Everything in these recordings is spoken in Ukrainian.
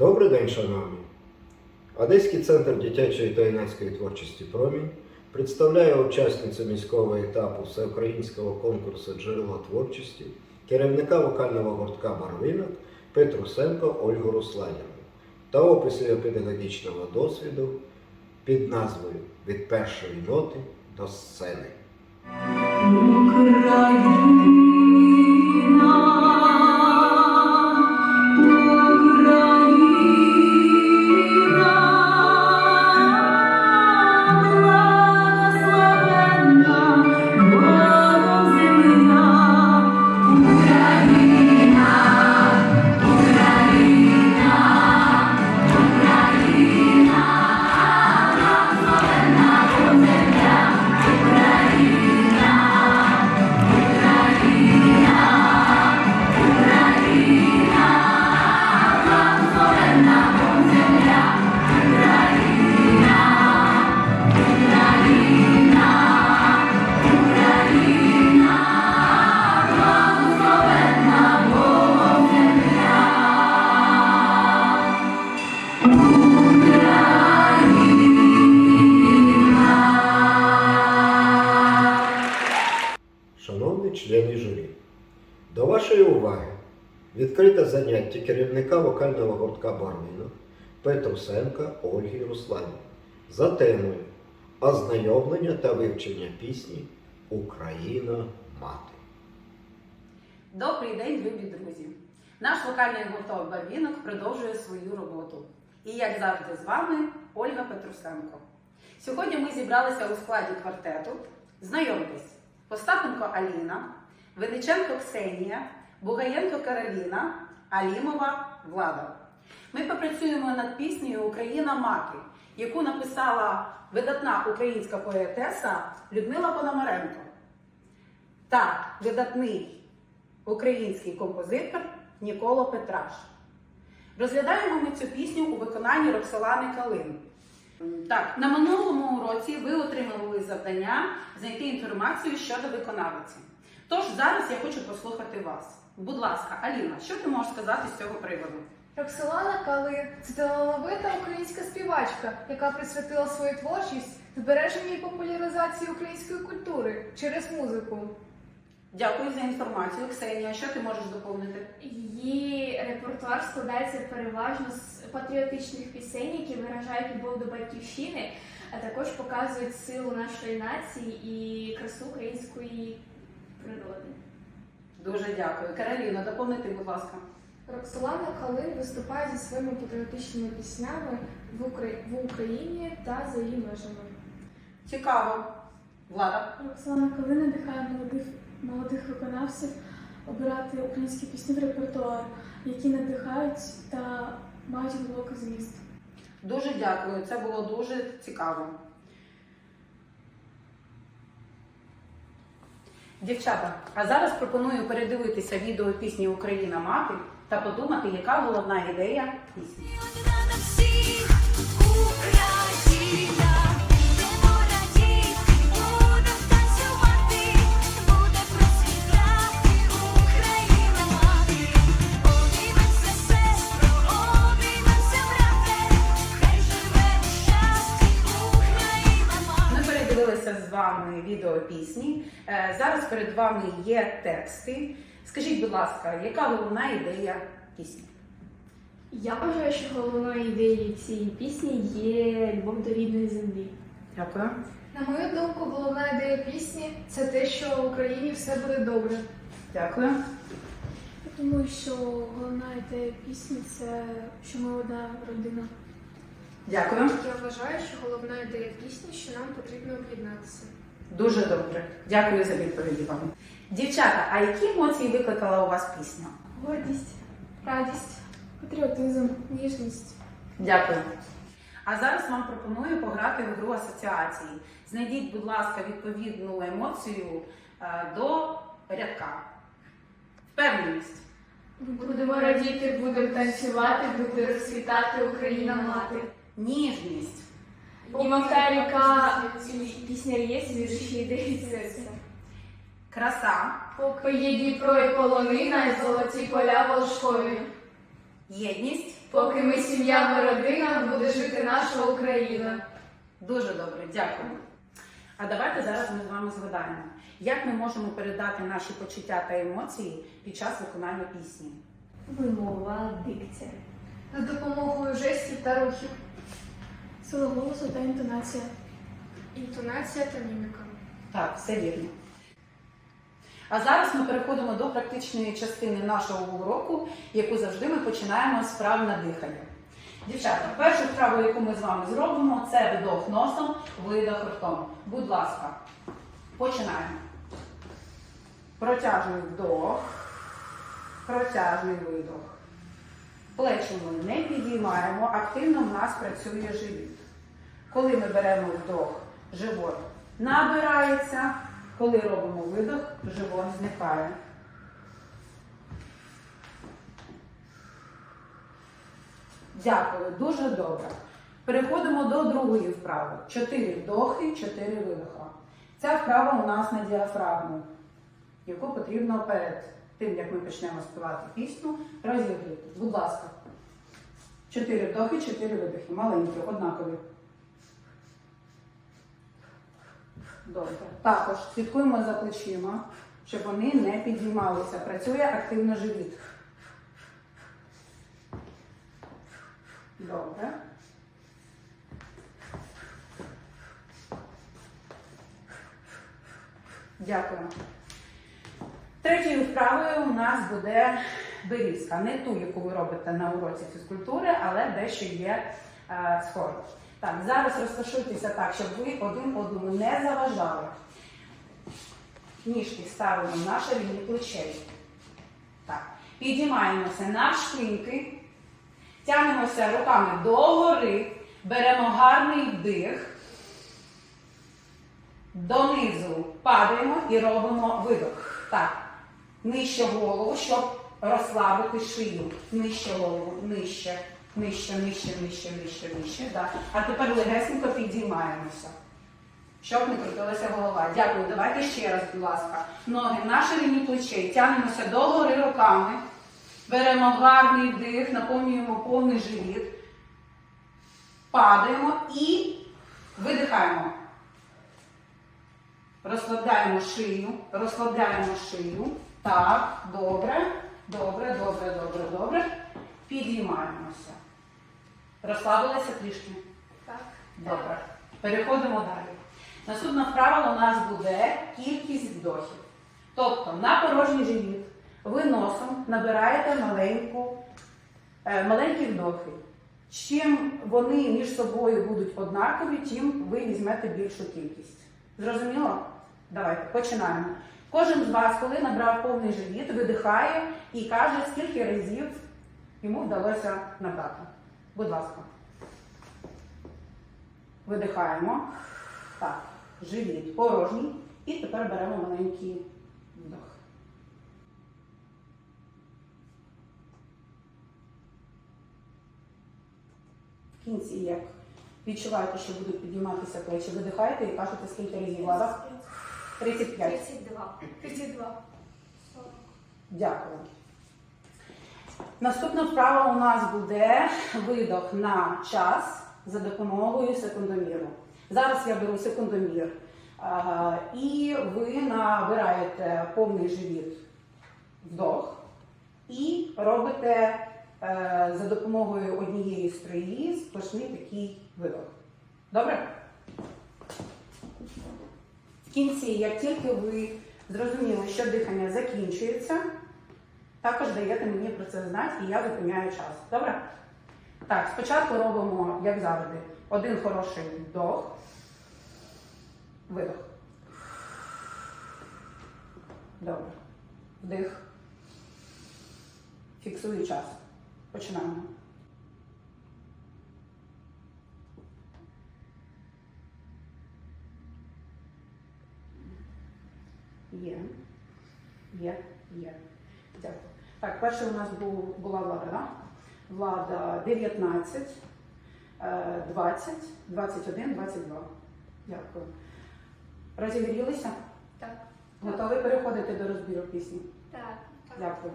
Добрий день, шановні! Одеський центр дитячої та юнацької творчості Промінь представляє учасницю міського етапу всеукраїнського конкурсу Джерела творчості, керівника вокального гуртка Барвинок Петрусенко Ольгу Русланівну та опис її педагогічного досвіду під назвою Від першої ноти до сцени. Шановні Петрусенка Ольги Русланівни за темою ознайомлення та вивчення пісні Україна мати. Добрий день, любі друзі! Наш вокальний гурток Барвінок продовжує свою роботу. І як завжди з вами Ольга Петрусенко. Сьогодні ми зібралися у складі квартету. Знайомтесь, Остапенко Аліна, Винниченко Ксенія, Бугаєнко Кароліна, Алімова Влада. Ми попрацюємо над піснею Україна мати, яку написала видатна українська поетеса Людмила Пономаренко та видатний український композитор Ніколо Петраш. Розглядаємо ми цю пісню у виконанні Роксолани Калин. Так, на минулому уроці ви отримали завдання знайти інформацію щодо виконавиці. Тож зараз я хочу послухати вас. Будь ласка, Аліна, що ти можеш сказати з цього приводу? Роксолана Калин це талановита українська співачка, яка присвятила свою творчість збереженню і популяризації української культури через музику. Дякую за інформацію. Ксенія, що ти можеш доповнити? Її репертуар складається переважно з патріотичних пісень, які виражають любов до батьківщини, а також показують силу нашої нації і красу української природи. Дуже дякую. Кароліна, доповнити, будь ласка. Роксолана Калин виступає зі своїми патріотичними піснями в, Украї... в Україні та за її межами. Цікаво. Влада. Роксолана Калина надихає молодих, молодих виконавців обирати українські пісні в репертуар, які надихають та мають глибокий зміст. Дуже дякую. Це було дуже цікаво. Дівчата, а зараз пропоную передивитися відео пісні Україна мати та подумати, яка головна ідея пісні. З вами відео пісні. Е, Зараз перед вами є тексти. Скажіть, будь ласка, яка головна ідея пісні? Я вважаю, що головною ідеєю цієї пісні є любов до рідної землі. Дякую. На мою думку, головна ідея пісні це те, що в Україні все буде добре. Дякую. Я думаю, що головна ідея пісні це що ми одна родина. Дякую. Я вважаю, що головна ідея пісні, що нам потрібно об'єднатися. Дуже добре. Дякую за відповіді вам. Дівчата, а які емоції викликала у вас пісня? Гордість, радість, патріотизм, ніжність. Дякую. А зараз вам пропоную пограти в гру асоціації. Знайдіть, будь ласка, відповідну емоцію е, до рядка. Впевненість. Будемо радіти, будемо танцювати, буде розквітати Україна мати. Ніжність. Німовта ріка, пісня є, звідущі ідеї серця. Краса. Поки є Дніпро і полонина, і золоті поля волшкові. єдність. Поки ми сім'я, ми родина, буде жити наша Україна. Дуже добре, дякую. А давайте зараз ми з вами згадаємо, як ми можемо передати наші почуття та емоції під час виконання пісні. Вимова, дикція. За допомогою жестів та рухів. Сила голосу та інтонація. Інтонація та міміка. Так, все вірно. А зараз ми переходимо до практичної частини нашого уроку, яку завжди ми починаємо з вправ на дихання. Дівчата, першу вправу, яку ми з вами зробимо, це вдох носом, видох ртом. Будь ласка, починаємо. Протяжний вдох, протяжний видох. Плечі ми не підіймаємо, активно в нас працює живіт. Коли ми беремо вдох, живот набирається, коли робимо видох, живот зникає. Дякую, дуже добре. Переходимо до другої вправи. Чотири вдохи, чотири видоха. Ця вправа у нас на діафрагму, яку потрібно перед тим, як ми почнемо співати пісню, розігріти. Будь ласка. Чотири вдохи, чотири видохи. Маленькі, однакові. Добре. Також слідкуємо за плечима, щоб вони не підіймалися. Працює активно живіт. Добре. Дякую. Третьою вправою у нас буде берізка. Не ту, яку ви робите на уроці фізкультури, але дещо є е, схоже. Так, зараз розташуйтеся так, щоб ви один одному не заважали. Ніжки ставимо на ширині плечей. Так. Підіймаємося на шпиньки, тягнемося руками догори, беремо гарний вдих, донизу падаємо і робимо видох. Так. Нижче голову, щоб розслабити шию. Нижче голову, нижче, нижче, нижче, нижче, нижче, нижче. Да. А тепер легесенько підіймаємося. Щоб не крутилася голова. Дякую. Давайте ще раз, будь ласка. Ноги на ширині плечей. Тягнемося догори руками. Беремо гарний вдих, наповнюємо повний живіт. Падаємо і видихаємо. Розслабляємо шию, розслабляємо шию. Так, добре, добре, добре, добре, добре. Підіймаємося. Розслабилися трішки? Так. Добре. Переходимо далі. Наступна вправа у нас буде кількість вдохів. Тобто на порожній живіт ви носом набираєте маленьку, е, маленькі вдохи. Чим вони між собою будуть однакові, тим ви візьмете більшу кількість. Зрозуміло? Давайте починаємо. Кожен з вас, коли набрав повний живіт, видихає і каже, скільки разів йому вдалося набрати. Будь ласка. Видихаємо. Так, живіт порожній. І тепер беремо маленький вдох. В кінці, як відчуваєте, що будуть підійматися плечі, видихаєте і кажете, скільки разів влада? 35. 32. 32. Дякую. Наступна вправа у нас буде видох на час за допомогою секундоміру. Зараз я беру секундомір, і ви набираєте повний живіт вдох і робите е, за допомогою однієї струї сплошний такий видох. Добре? В кінці, як тільки ви зрозуміли, що дихання закінчується, також даєте мені про це знати, і я зупиняю час. Добре? Так, спочатку робимо, як завжди, один хороший вдох, видох. Добре. Вдих. Фіксую час. Починаємо. Є. Є, є. Дякую. Так, перше у нас був, була влада. Влада 19, е, 20, 21, 22. Дякую. Розігрілися? Так. Готові переходити до розбіру пісні? Так. Дякую.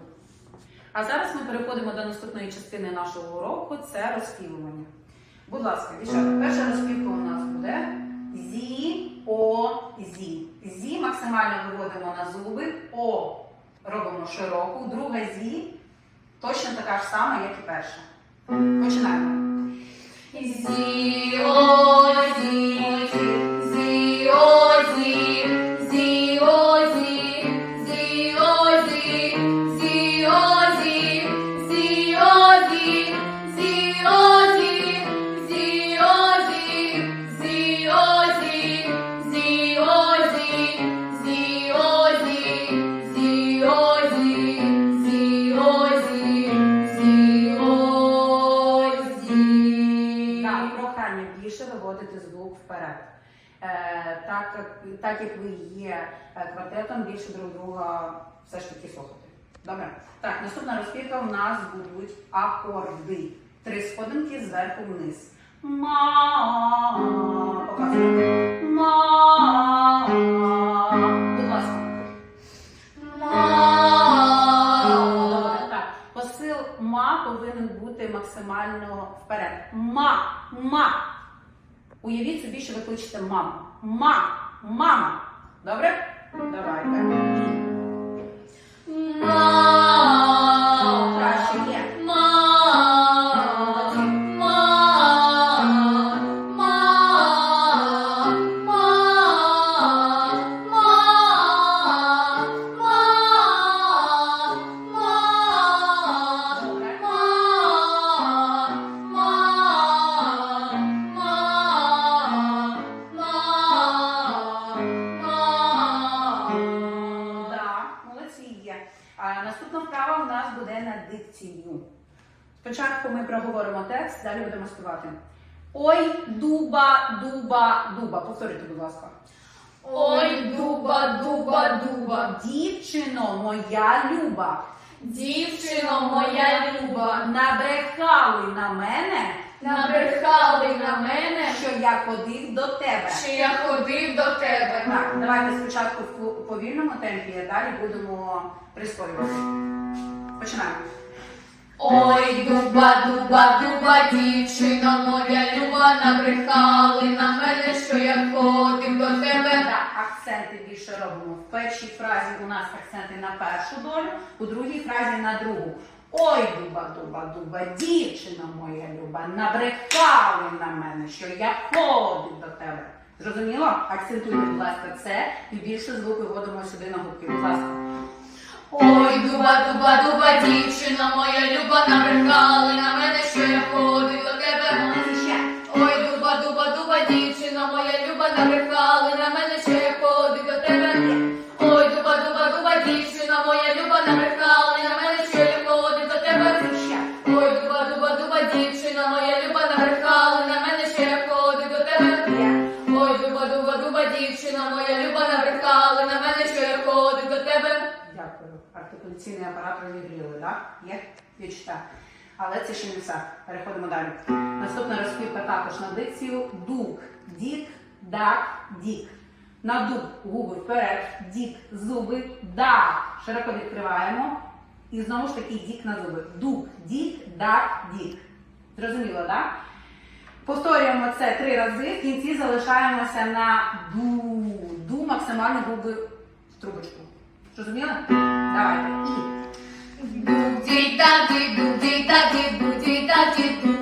А зараз ми переходимо до наступної частини нашого уроку це розпівування. Будь ласка, дівчата, перша розпівка у нас буде зі, о, зі. Зі максимально виводимо на зуби, о робимо широку, друга зі точно така ж сама, як і перша. Починаємо. Зі, квартетом, більше друг друга все ж таки слухати. Добре? Так, наступна розпівка у нас будуть акорди. Три сходинки зверху вниз. Ма. Показуємо. Ма. Будь ласка. Так. Посил ма повинен бути максимально вперед. Ма, ма. Уявіть собі, що ви кличете маму. Ма, мама. Добре? Давайте. Ой, дуба, дуба, дуба. Повторюйте, будь ласка. Ой, дуба, дуба, дуба, Дівчино моя люба, дівчино моя люба, набрехали на мене, набрехали на мене, що я ходив до тебе. що я ходив до тебе. Так, давайте спочатку в повільному темпі, а далі будемо прискорювати. Починаємо. Ой, дуба, дуба, дуба, дівчино моя люба, набрехали на мене, що я ходив до тебе. Так, акценти більше робимо. В першій фразі у нас акценти на першу долю, у другій фразі на другу. Ой, дуба, дуба, дуба, дівчина моя люба, набрехали на мене, що я ходив до тебе. Зрозуміло? Акцентуйте, будь ласка, це і більше звук виводимо сюди на губки. Будь ласка. Ой, дуба, дуба, дуба, дівчина моя люба, набрехали Артикуляційний апарат розігріли, так? Є відчуття. Але це ще не все. Переходимо далі. Наступна розпівка також на дикцію. Дук, дік, дак, дік. На дуб губи вперед, дік, зуби, дак. Широко відкриваємо. І знову ж таки дік на зуби. Дук, дік, дак, дік. Зрозуміло, так? Повторюємо це три рази. В кінці залишаємося на ду. Ду максимально губи в трубочку. Зрозуміла? Давайте. Дуді таді, дуді таді, дуді таді ду.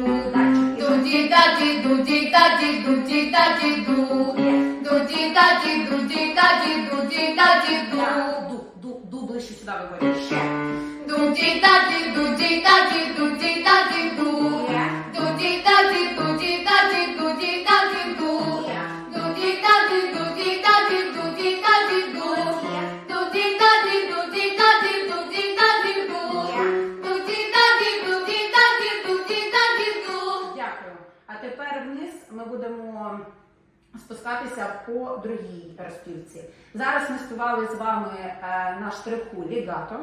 Дуді таді, дуді таді, дуді таді ду. Дуді таді, дуді таді, дуді таді ду. Ду, ду, ближче сюди виходить. Ще. Дуді таді, дуді таді, дуді спускатися по другій розпівці. Зараз ми співали з вами е, на штриху лігато.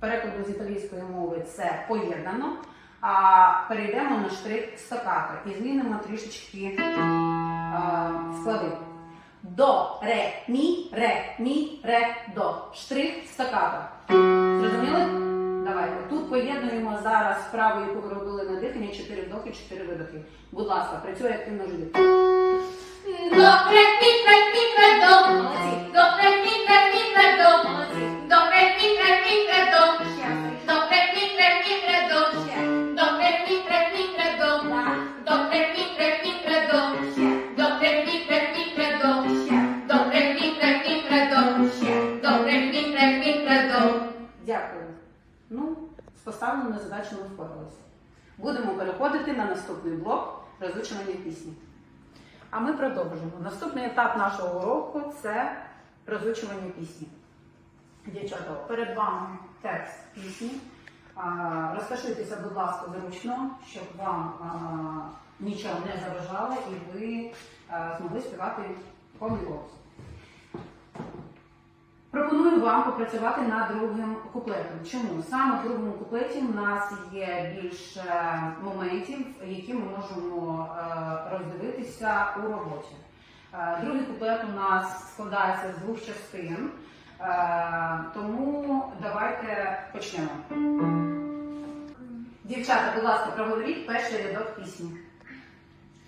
Перекладу з італійської мови це поєднано. А перейдемо на штрих стакато і змінимо трішечки е, склади. До, ре, мі, ре, мі, ре, до. Штрих стакато. Зрозуміли? Давайте. Тут поєднуємо зараз вправу, яку ви робили на дихання, 4 вдохи, 4 видохи. Будь ласка, працює активно живіт. Дякую. Ну, з поставленою впоралися. Будемо переходити на наступний блок розучування пісні. А ми продовжимо. Наступний етап нашого уроку це розучування пісні. Дівчата, перед вами текст пісні. Розташуйтеся, будь ласка, зручно, щоб вам нічого не заважало і ви змогли співати повний голос. Пропоную вам попрацювати над другим куплетом. Чому? Саме в другому куплеті в нас є більше моментів, які ми можемо е, роздивитися у роботі. Е, Другий куплет у нас складається з двох частин, е, тому давайте почнемо. Дівчата, будь ласка, проговоріть перший рядок пісні.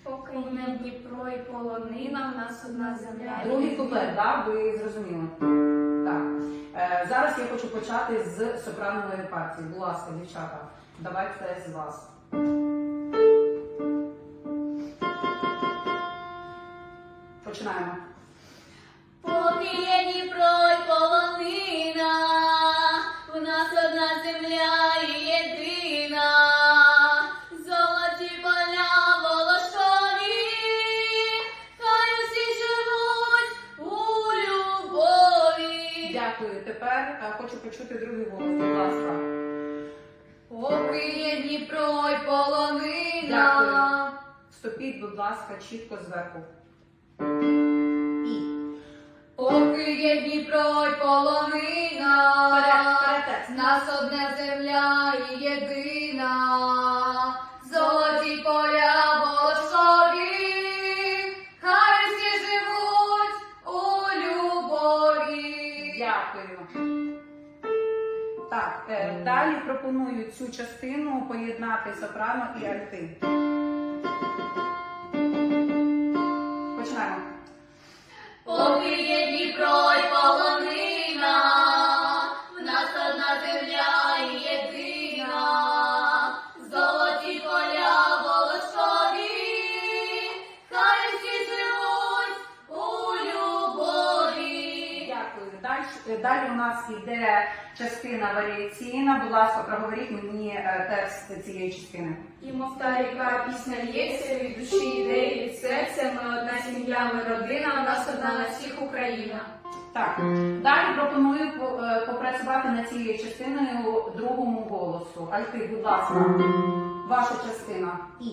Поки не Дніпро і полонина, в нас одна земля. Другий куплет, так? Ви зрозуміли? Так. Е, зараз я хочу почати з сопранової партії. Будь ласка, дівчата, давайте з вас. Починаємо. Поки є Дніпро й полонина, нас одна земля і єдина, почути другий голос, будь ласка. Поки є Дніпро й полонина. Вступіть, будь ласка, чітко зверху. І. Поки є Дніпро й полонина, текст. нас одна земля і єдина, пропоную цю частину поєднати сопрано і альти. Починаємо. Поки є Дніпро нас йде частина варіаційна. Будь ласка, проговоріть мені е, текст цієї частини. І мов та ріка пісня лється від душі ідеї, від серця. Ми одна сім'я, ми родина, у нас одна на всіх Україна. Так, далі пропоную е, попрацювати над цією частиною другому голосу. Альти, будь ласка, ваша частина. І.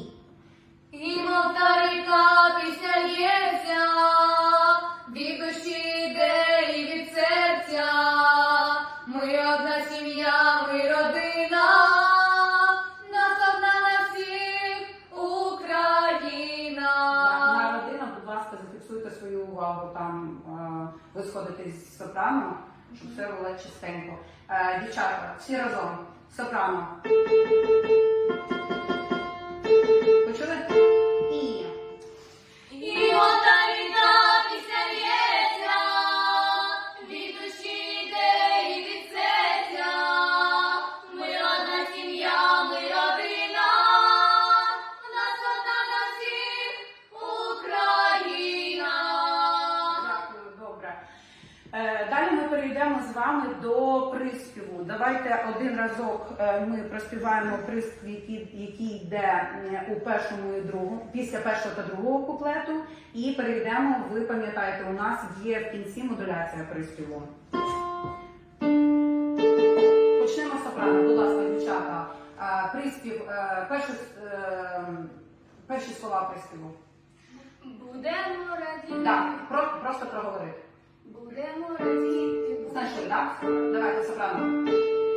І мов та ріка пісня лється, від душі ідеї, від серця. Одна ми родина, нас одна на всіх Україна. Так, на родина, будь ласка, зафіксуйте свою увагу. Там е, ви сходите з сопрано, щоб все було чистенько. Е, дівчата, всі разом. Сопрано. Почули? Давайте один разок е, ми проспіваємо приспів, який, йде е, у першому і другому, після першого та другого куплету, і перейдемо. Ви пам'ятаєте, у нас є в кінці модуляція приспіву. Почнемо з сопрано, будь ласка, дівчата. Е, Приспів, перші, перші слова приспіву. Будемо радіти, Так, про, просто проговорити. будемо радіти, Знайшли, так? Давайте сопрано.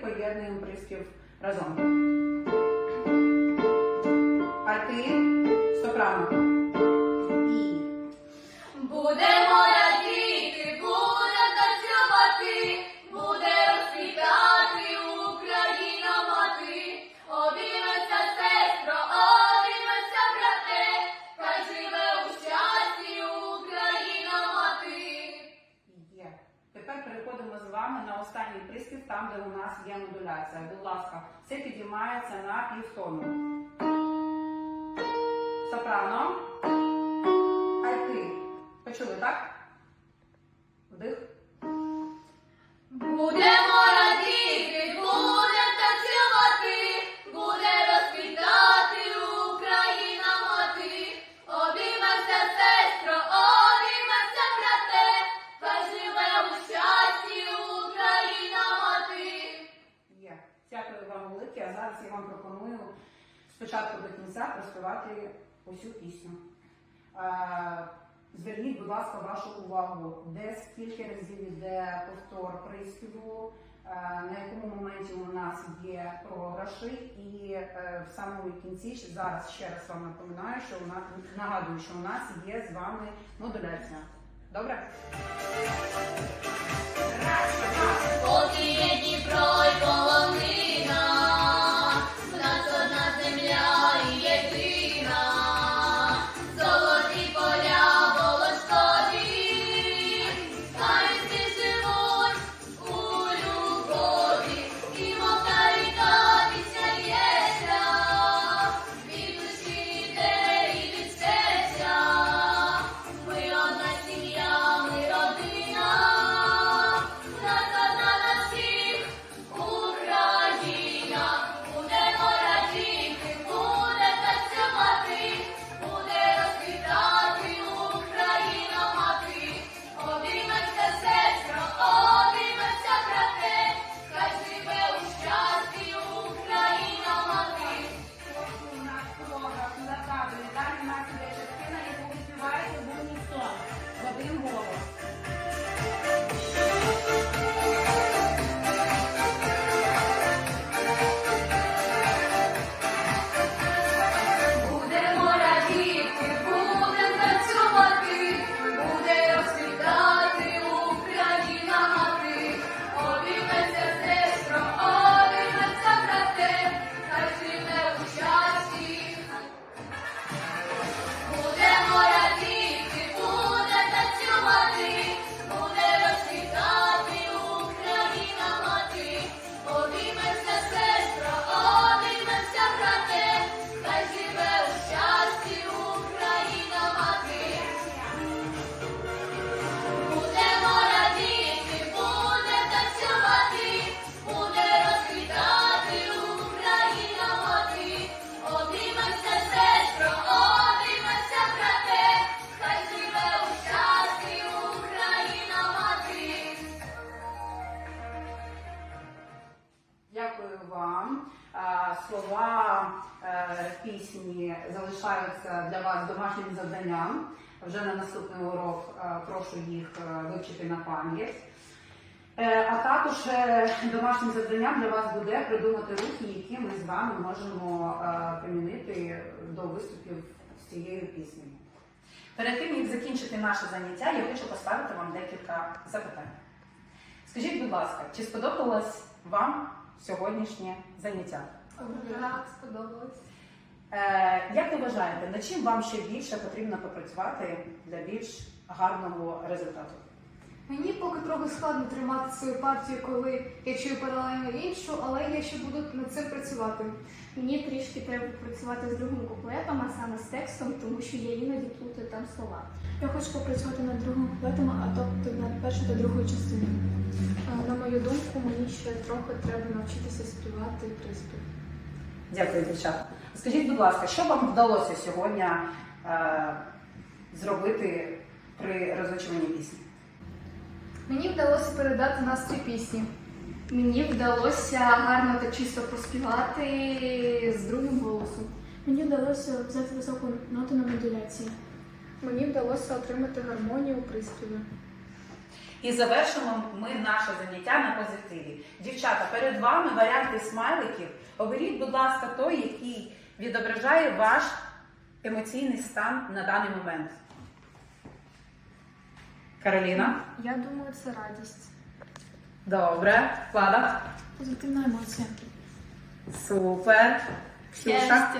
поєднуємо приспів разом. А ти сопрано. І. Будемо модуляція. Будь ласка, все підіймається на півтону. Сопрано. Ти. Почули, так? Вдих. Будемо велике. А зараз я вам пропоную спочатку до кінця проспівати усю пісню. Зверніть, будь ласка, вашу увагу, де скільки разів іде повтор приспіву, на якому моменті у нас є програші, і е, в самому кінці зараз ще раз вам напоминаю, що у нас нагадую, що у нас є з вами модуляція. Добре? Поки є Дніпро й полонина, А також е, домашнім завданням для вас буде придумати рухи, які ми з вами можемо е, примінити до виступів з цією піснею. Перед тим, як закінчити наше заняття, я хочу поставити вам декілька запитань. Скажіть, будь ласка, чи сподобалось вам сьогоднішнє заняття? Так, сподобалось. Е, як ви вважаєте, над чим вам ще більше потрібно попрацювати для більш гарного результату? Мені поки трохи складно тримати свою партію, коли я чую паралельно іншу, але я ще буду над цим працювати. Мені трішки треба працювати з другим куплетом, а саме з текстом, тому що я іноді плутаю там слова. Я хочу попрацювати над другим куплетом, а тобто над першою та другою частиною. На мою думку, мені ще трохи треба навчитися співати приспів. Дякую, дівчата. Скажіть, будь ласка, що вам вдалося сьогодні е, зробити при розучуванні пісні? Мені вдалося передати настрій пісні. Мені вдалося гарно та чисто поспівати з другим голосом. Мені вдалося взяти високу ноту на модуляції. Мені вдалося отримати гармонію у приспіві. І завершимо ми наше заняття на позитиві. Дівчата, перед вами варіанти смайликів. Оберіть, будь ласка, той, який відображає ваш емоційний стан на даний момент. Кароліна. Я думаю, це радість. Добре. Влада. Позитивна емоція. Супер. Ксюша.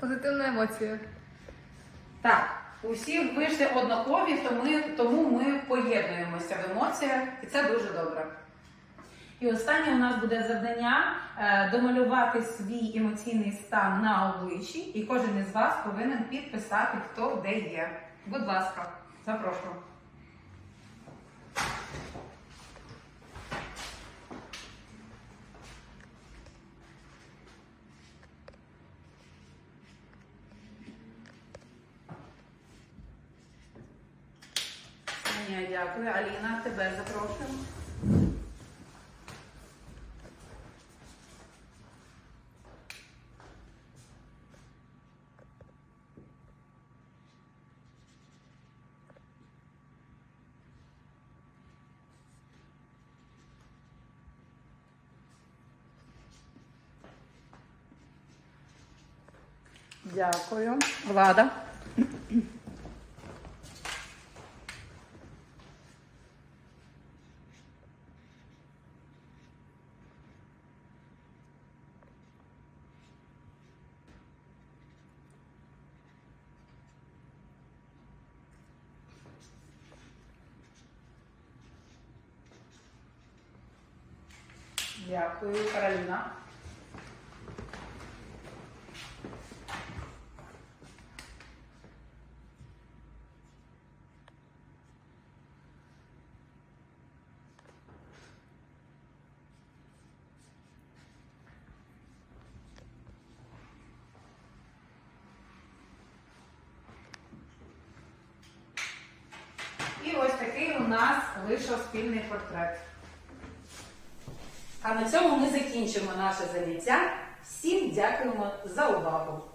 Позитивна емоція. Так, усі вийшли однакові, то тому ми поєднуємося в емоціях, і це дуже добре. І останнє у нас буде завдання е, домалювати свій емоційний стан на обличчі, і кожен із вас повинен підписати, хто де є. Будь ласка, запрошую. Дякую. Аліна, тебе запрошую. Дякую. Влада. Дякую, Кароліна. І ось такий у нас вийшов спільний портрет. А на цьому ми закінчимо наше заняття. Всім дякуємо за увагу!